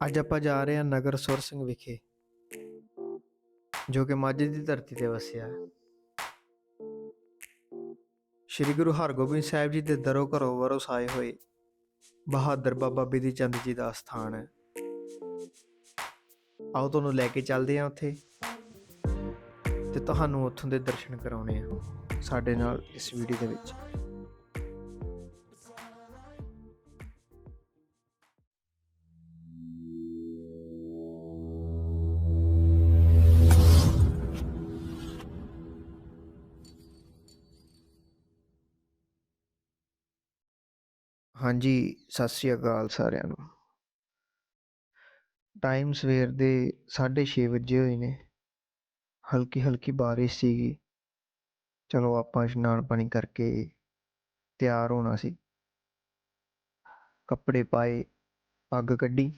ਅੱਜ ਆਪਾਂ ਜਾ ਰਹੇ ਹਾਂ ਨਗਰ ਸੁਰ ਸਿੰਘ ਵਿਖੇ, ਜੋ ਕਿ ਮਾਝੇ ਦੀ ਧਰਤੀ ਤੇ ਵਸਿਆ ਹੈ। ਸ੍ਰੀ ਗੁਰੂ ਹਰਗੋਬਿੰਦ ਸਾਹਿਬ ਜੀ ਦੇ ਦਰੋਂ ਘਰੋਂ ਵਰੋਸ ਆਏ ਹੋਏ ਬਹਾਦਰ ਬਾਬਾ ਬਿਧੀ ਚੰਦ ਜੀ ਦਾ ਸਥਾਨ ਹੈ। ਆਓ ਤੁਹਾਨੂੰ ਲੈ ਕੇ ਚੱਲਦੇ ਹਾਂ ਉੱਥੇ ਤੇ ਤੁਹਾਨੂੰ ਉੱਥੋਂ ਦੇ ਦਰਸ਼ਨ ਕਰਾਉਣੇ ਆ ਸਾਡੇ ਨਾਲ ਇਸ ਵੀਡੀਓ ਦੇ ਵਿੱਚ। ਹਾਂਜੀ, ਸਤਿ ਸ੍ਰੀ ਅਕਾਲ ਸਾਰਿਆਂ ਨੂੰ। ਟਾਈਮ ਸਵੇਰ ਦੇ 6:30 ਵਜੇ ਹੋਏ ਨੇ। ਹਲਕੀ ਹਲਕੀ ਬਾਰਿਸ਼ ਸੀਗੀ। ਚਲੋ ਆਪਾਂ ਇਸ਼ਨਾਨ ਪਾਣੀ ਕਰਕੇ ਤਿਆਰ ਹੋਣਾ ਸੀ। ਕੱਪੜੇ ਪਾਏ, ਪੱਗ ਕੱਢੀ,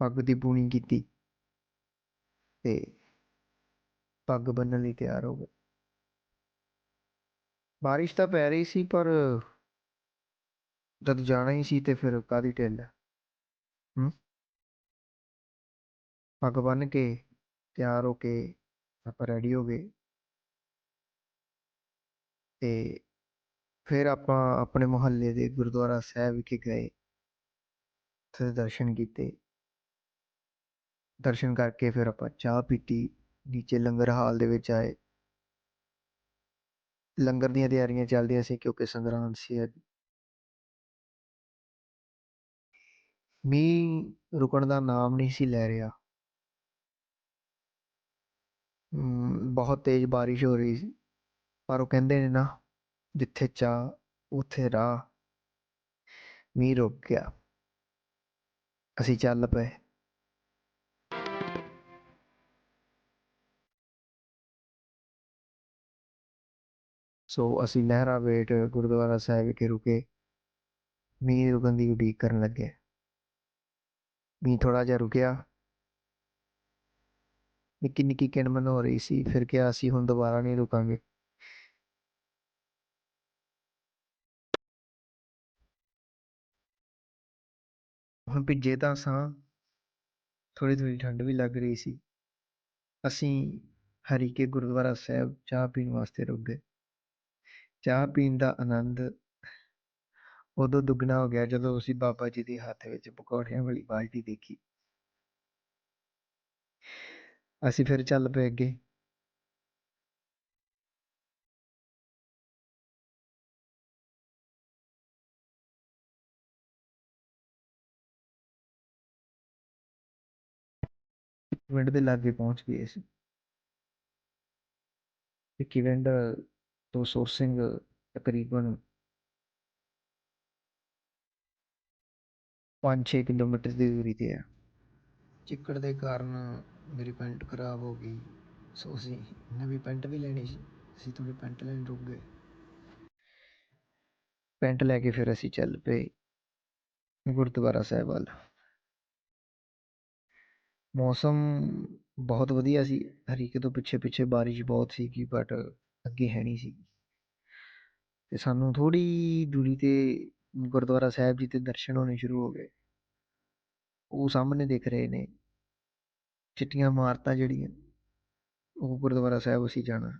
ਪੱਗ ਦੀ ਬੂਣੀ ਕੀਤੀ ਤੇ ਪੱਗ ਬੰਨਣ ਲਈ ਤਿਆਰ ਹੋ ਗਏ। ਬਾਰਿਸ਼ ਤਾਂ ਪੈ ਰਹੀ ਸੀ ਪਰ ਜਦ ਜਾਣਾ ਹੀ ਸੀ ਤੇ ਫਿਰ ਕਾਦੀ ਢਿੱਲ ਹੂੰ? ਪੱਗ ਬੰਨ ਕੇ ਤਿਆਰ ਹੋ ਕੇ ਆਪਾਂ ਰੈਡੀ ਹੋ ਗਏ। ਤੇ ਫਿਰ ਆਪਾਂ ਆਪਣੇ ਮੁਹੱਲੇ ਦੇ ਗੁਰਦੁਆਰਾ ਸਾਹਿਬ ਵਿਖੇ ਗਏ। ਉੱਥੇ ਦਰਸ਼ਨ ਕੀਤੇ। ਦਰਸ਼ਨ ਕਰਕੇ ਫਿਰ ਆਪਾਂ ਚਾਹ ਪੀਤੀ। ਨੀਚੇ ਲੰਗਰ ਹਾਲ ਦੇ ਵਿੱਚ ਆਏ। ਲੰਗਰ ਦੀਆਂ ਤਿਆਰੀਆਂ ਚੱਲਦੀਆਂ ਸੀ ਕਿਉਂਕਿ ਸੰਗਰਾਂਦ ਸੀ ਅੱਜ। ਮੀਂਹ ਰੁਕਣ ਦਾ ਨਾਮ ਨਹੀਂ ਸੀ ਲੈ ਰਿਹਾ। ਬਹੁਤ ਤੇਜ਼ ਬਾਰਿਸ਼ ਹੋ ਰਹੀ ਸੀ। ਪਰ ਉਹ ਕਹਿੰਦੇ ਨੇ ਨਾ, ਜਿੱਥੇ ਚਾਹ, ਉੱਥੇ ਰਾਹ। ਮੀਂਹ ਰੁਕ ਗਿਆ। ਅਸੀਂ ਚੱਲ ਪਏ। ਸੋ ਅਸੀਂ ਨਹਿਰਾ ਵੇਟ ਗੁਰਦੁਆਰਾ ਸਾਹਿਬ ਵਿਖੇ ਰੁਕੇ। ਮੀਂਹ ਰੁਕਣ ਦੀ ਉਡੀਕ ਕਰਨ ਲੱਗੇ। ਮੀਂਹ ਥੋੜ੍ਹਾ ਜਿਹਾ ਰੁਕਿਆ। ਨਿੱਕੀ ਨਿੱਕੀ ਕਿਣਮਣ ਹੋ ਰਹੀ ਸੀ, ਫਿਰ ਕਿਹਾ, ਅਸੀਂ ਹੁਣ ਦੁਬਾਰਾ ਨਹੀਂ ਰੁਕਾਂਗੇ। ਹੁਣ ਭਿੱਜੇ ਤਾਂ ਸਾਂ, ਥੋੜ੍ਹੀ ਥੋੜ੍ਹੀ ਠੰਡ ਵੀ ਲੱਗ ਰਹੀ ਸੀ। ਅਸੀਂ ਹਰੀਕੇ ਗੁਰਦੁਆਰਾ ਸਾਹਿਬ ਚਾਹ ਪੀਣ ਵਾਸਤੇ ਰੁਕ ਗਏ। ਚਾਹ ਪੀਣ ਦਾ ਆਨੰਦ ਉਦੋਂ ਦੁੱਗਣਾ ਹੋ ਗਿਆ ਜਦੋਂ ਅਸੀਂ ਬਾਬਾ ਜੀ ਦੇ ਹੱਥ ਵਿੱਚ ਪਕੌੜਿਆਂ ਵਾਲੀ ਬਾਲਟੀ ਦੇਖੀ। ਅਸੀਂ ਫਿਰ ਚੱਲ ਪਏ ਅੱਗੇ। ਪਿੰਡ ਦੇ ਲਾਗੇ ਪਹੁੰਚ ਗਏ ਸੀ ਇੱਕ ਪਿੰਡ ਤੋਂ ਸੁਰ ਸਿੰਘ ਤਕਰੀਬਨ 5-6 ਕਿਲੋਮੀਟਰ ਦੀ ਦੂਰੀ ਤੇ ਹੈ ਚਿੱਕੜ ਦੇ ਕਾਰਨ ਮੇਰੀ ਪੈਂਟ ਖਰਾਬ ਹੋ ਗਈ। ਸੋ ਅਸੀਂ ਨਵੀਂ ਪੈਂਟ ਵੀ ਲੈਣੀ ਸੀ। ਅਸੀਂ ਥੋੜੀ ਪੈਂਟ ਲੈਣ ਰੁਕ ਗਏ। ਪੈਂਟ ਲੈ ਕੇ ਫਿਰ ਅਸੀਂ ਚੱਲ ਪਏ ਗੁਰਦੁਆਰਾ ਸਾਹਿਬ ਵੱਲ। ਮੌਸਮ ਬਹੁਤ ਵਧੀਆ ਸੀ। ਹਰੀਕੇ ਤੋਂ ਪਿੱਛੇ ਪਿੱਛੇ ਬਾਰਿਸ਼ ਬਹੁਤ ਸੀਗੀ ਬਟ ਅੱਗੇ ਹੈ ਨਹੀਂ ਸੀ। ਤੇ ਸਾਨੂੰ ਥੋੜੀ ਦੂਰੀ ਤੇ ਗੁਰਦੁਆਰਾ ਸਾਹਿਬ ਜੀ ਦੇ ਦਰਸ਼ਨ ਹੋਣੇ ਸ਼ੁਰੂ ਹੋ ਗਏ। ਉਹ ਸਾਹਮਣੇ ਦਿਖ ਰਹੇ ਨੇ, ਚਿੱਟੀਆਂ ਇਮਾਰਤਾਂ ਜਿਹੜੀਆਂ, ਉਹ ਗੁਰਦੁਆਰਾ ਸਾਹਿਬ ਅਸੀਂ ਜਾਣਾ।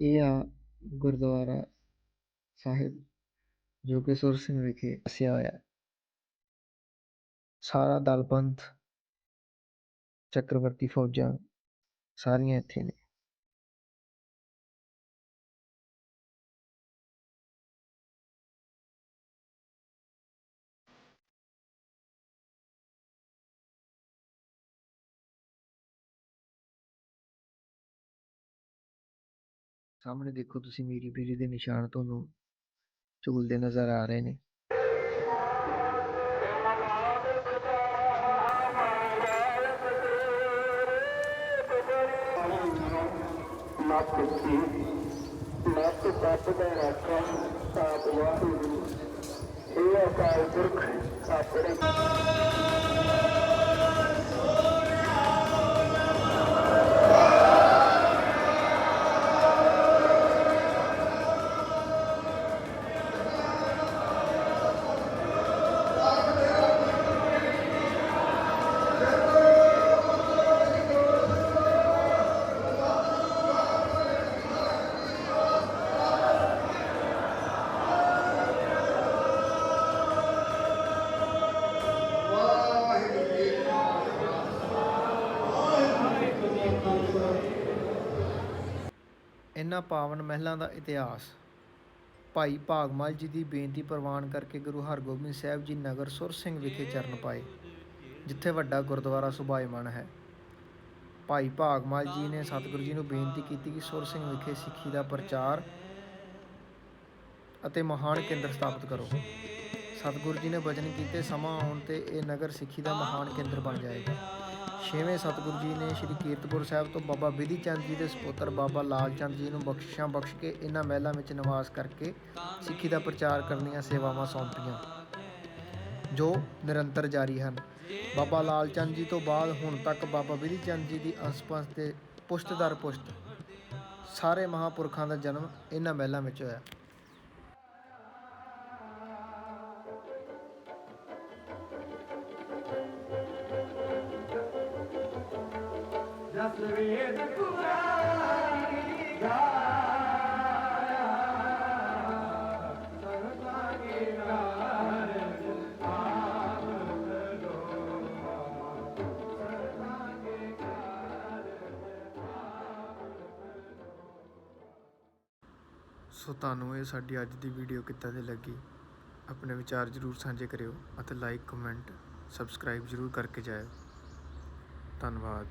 ਇਹ ਆ ਗੁਰਦੁਆਰਾ ਸਾਹਿਬ, ਜੋ ਕਿ ਸੁਰ ਸਿੰਘ ਵਿਖੇ ਵਸਿਆ ਹੋਇਆ ਹੈ। ਸਾਰਾ ਦਲ ਪੰਥ ਚੱਕਰਵਰਤੀ ਫੌਜਾਂ ਸਾਰੀਆਂ ਇੱਥੇ ਨੇ। ਸਾਹਮਣੇ ਦੇਖੋ ਤੁਸੀਂ ਮੇਰੀ ਪੀਰੀ ਦੇ ਨਿਸ਼ਾਨ ਤੁਹਾਨੂੰ ਝੂਲਦੇ ਨਜ਼ਰ ਆ ਰਹੇ ਨੇ। ਨੱਕ ਸੀ ਦਾ ਰਾਖਾ ਆਪ ਵਾਹਿਗੁਰੂ ਇਹ ਅਕਾਲ ਪੁਰਖ ਆਪਣੇ ਇਹਨਾਂ ਪਾਵਨ ਮਹਿਲਾਂ ਦਾ ਇਤਿਹਾਸ। ਭਾਈ ਭਾਗਮਲ ਜੀ ਦੀ ਬੇਨਤੀ ਪ੍ਰਵਾਨ ਕਰਕੇ ਗੁਰੂ ਹਰਗੋਬਿੰਦ ਸਾਹਿਬ ਜੀ ਨਗਰ ਸੁਰ ਸਿੰਘ ਵਿਖੇ ਚਰਨ ਪਾਏ, ਜਿੱਥੇ ਵੱਡਾ ਗੁਰਦੁਆਰਾ ਸੁਭਾਇਮਾਨ ਹੈ। ਭਾਈ ਭਾਗਮਲ ਜੀ ਨੇ ਸਤਿਗੁਰੂ ਜੀ ਨੂੰ ਬੇਨਤੀ ਕੀਤੀ ਕਿ ਸੁਰ ਸਿੰਘ ਵਿਖੇ ਸਿੱਖੀ ਦਾ ਪ੍ਰਚਾਰ ਅਤੇ ਮਹਾਨ ਕੇਂਦਰ ਸਥਾਪਿਤ ਕਰੋ। ਸਤਿਗੁਰੂ ਜੀ ਨੇ ਬਚਨ ਕੀਤੇ, ਸਮਾਂ ਆਉਣ ਤੇ ਇਹ ਨਗਰ ਸਿੱਖੀ ਦਾ ਮਹਾਨ ਕੇਂਦਰ ਬਣ ਜਾਏਗਾ। ਛੇਵੇਂ ਸਤਿਗੁਰੂ ਜੀ ਨੇ ਸ੍ਰੀ ਕੀਰਤਪੁਰ ਸਾਹਿਬ ਤੋਂ ਬਾਬਾ ਬਿਧੀ ਚੰਦ ਜੀ ਦੇ ਸੁਪੁੱਤਰ ਬਾਬਾ ਲਾਲ ਚੰਦ ਜੀ ਨੂੰ ਬਖਸ਼ਿਸ਼ਾਂ ਬਖਸ਼ ਕੇ ਇਹਨਾਂ ਮਹਿਲਾਂ ਵਿੱਚ ਨਿਵਾਸ ਕਰਕੇ ਸਿੱਖੀ ਦਾ ਪ੍ਰਚਾਰ ਕਰਨੀਆਂ ਸੇਵਾਵਾਂ ਸੌਂਪੀਆਂ, ਜੋ ਨਿਰੰਤਰ ਜਾਰੀ ਹਨ। ਬਾਬਾ ਲਾਲ ਚੰਦ ਜੀ ਤੋਂ ਬਾਅਦ ਹੁਣ ਤੱਕ ਬਾਬਾ ਬਿਧੀ ਚੰਦ ਜੀ ਦੀ ਅੰਸ-ਪੰਸ ਤੇ ਪੁਸ਼ਤ ਦਰ ਪੁਸ਼ਤ ਸਾਰੇ ਮਹਾਪੁਰਖਾਂ ਦਾ ਜਨਮ ਇਹਨਾਂ ਮਹਿਲਾਂ ਵਿੱਚ ਹੋਇਆ। ਸੋ ਤੁਹਾਨੂੰ ਇਹ ਸਾਡੀ ਅੱਜ ਦੀ ਵੀਡੀਓ ਕਿੱਦਾਂ ਦੀ ਲੱਗੀ? ਆਪਣੇ ਵਿਚਾਰ ਜਰੂਰ ਸਾਂਝੇ ਕਰਿਓ ਅਤੇ ਲਾਈਕ ਕਮੈਂਟ ਸਬਸਕ੍ਰਾਈਬ ਜਰੂਰ ਕਰਕੇ ਜਾਇਓ। ਧੰਨਵਾਦ।